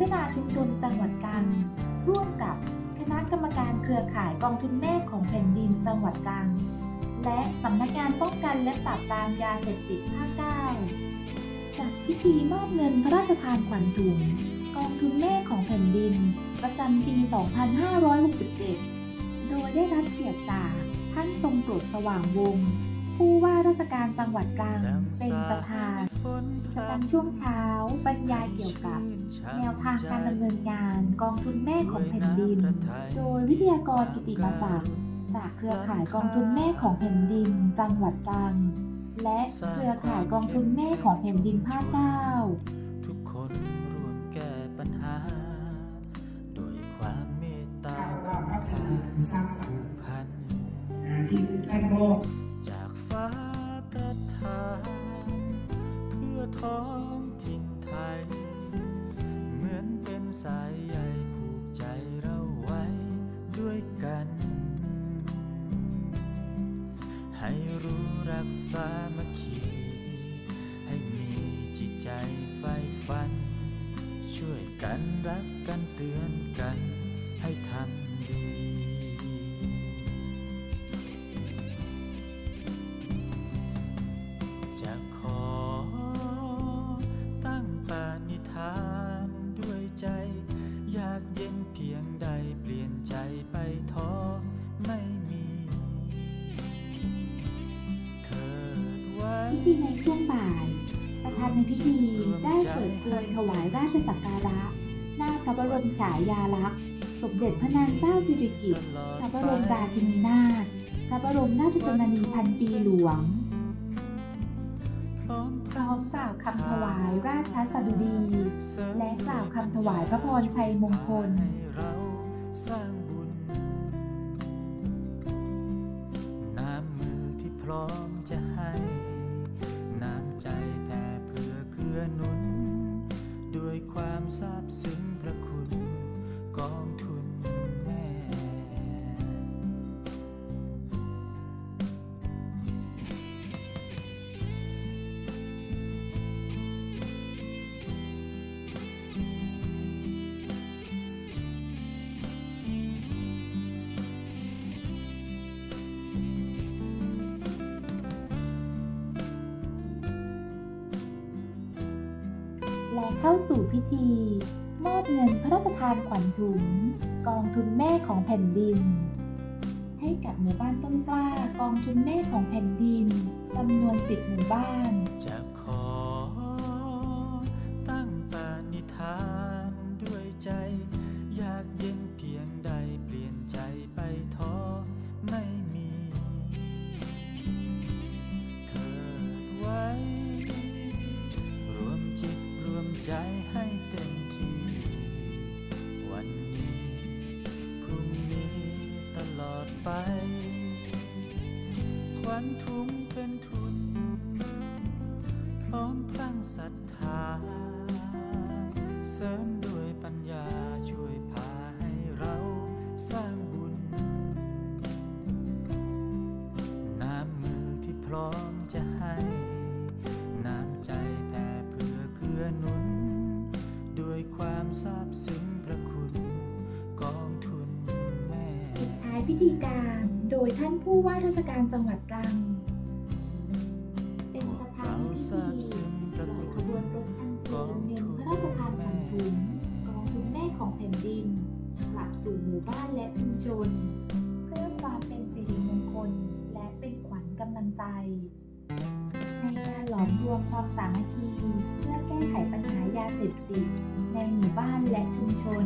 ฒนาชุมชนจังหวัดตรังร่วมกับคณะกรรมการเครือข่ายกองทุนแม่ของแผ่นดินจังหวัดตรังและสำนักงานป้องกันและปราบปรามยาเสพติดภาค9จัดพิธีมอบเงินพระราชทานขวัญถุงกองทุนแม่ของแผ่นดิน ประจำปี 2567 โดยได้รับเกียรติจากท่านทรงโปรดสว่างวงศ์ ผู้ว่าราชการจังหวัดตรังเป็นประธานกิจกรรมช่วงเช้าบรรยายเกี่ยวกับ แนวทางการดำเนินงานกองทุนแม่ของแผ่นดิน โดยวิทยากรกิติมศักดิ์จากเครือข่ายกองทุนแม่ของแผ่นดิน จังหวัดตรัง และเครือข่ายกองทุนแม่ของแผ่นดินภาคเก้าทุกคนร่วมแก้ปัญหาโดยความเมตตาข่าวว่าพัฒนาคือสร้างสรรค์พันอ่าที่ท่านมอบจาก ท้องถิ่นไทย เหมือนเป็นสายใยผูกใจเราไว้ด้วยกัน ให้รู้รักสามัคคีให้มีจิตใจใฝ่ฝัน ช่วยกันรักกันเตือนกันให้ทำดี ธีในช่วงบ่าย ประธานในพิธีได้เปิดเผยถวายราชสักการะ หน้าพระบรมฉายาลักษณ์สมเด็จพระนางเจ้าสิริกิติ์พระบรมราชินีนาถพระบรมราชชนนีพันปีหลวงพร้อมกล่าวคำถวายราชสดุดี และกล่าวคำถวายพระพรชัยมงคลน้ำมือที่พร้อม ซาบซึ้ง เข้าสู่พิธี มอบเงินพระราชทานขวัญถุง กองทุนแม่ของแผ่นดิน ให้กับหมู่บ้านต้นกล้ากองทุนแม่ของแผ่นดินจำนวนสิบหมู่บ้าน ใจให้เต็มที่ วันนี้ พรุ่งนี้ตลอดไปขวัญถุงเป็นทุน พร้อมพลังศรัทธา เสริมด้วยปัญญา ซาบซึ้งพระคุณกองทุนแม่ปิดท้ายพิธีการโดยท่านผู้ว่าราชการจังหวัดตรัง เป็นประธานในพิธีปล่อยขบวนรถอัญเชิญเงินพระราชทานขวัญถุงกองทุนแม่ของแผ่นดินกลับสู่หมู่บ้านและชุมชน เพื่อความเป็นสิริมงคลและเป็นขวัญกำลังใจ ในการหลอมรวมความสามัคคี เพื่อแก้ไขปัญหายาเสพติด ในหมู่บ้านและชุมชน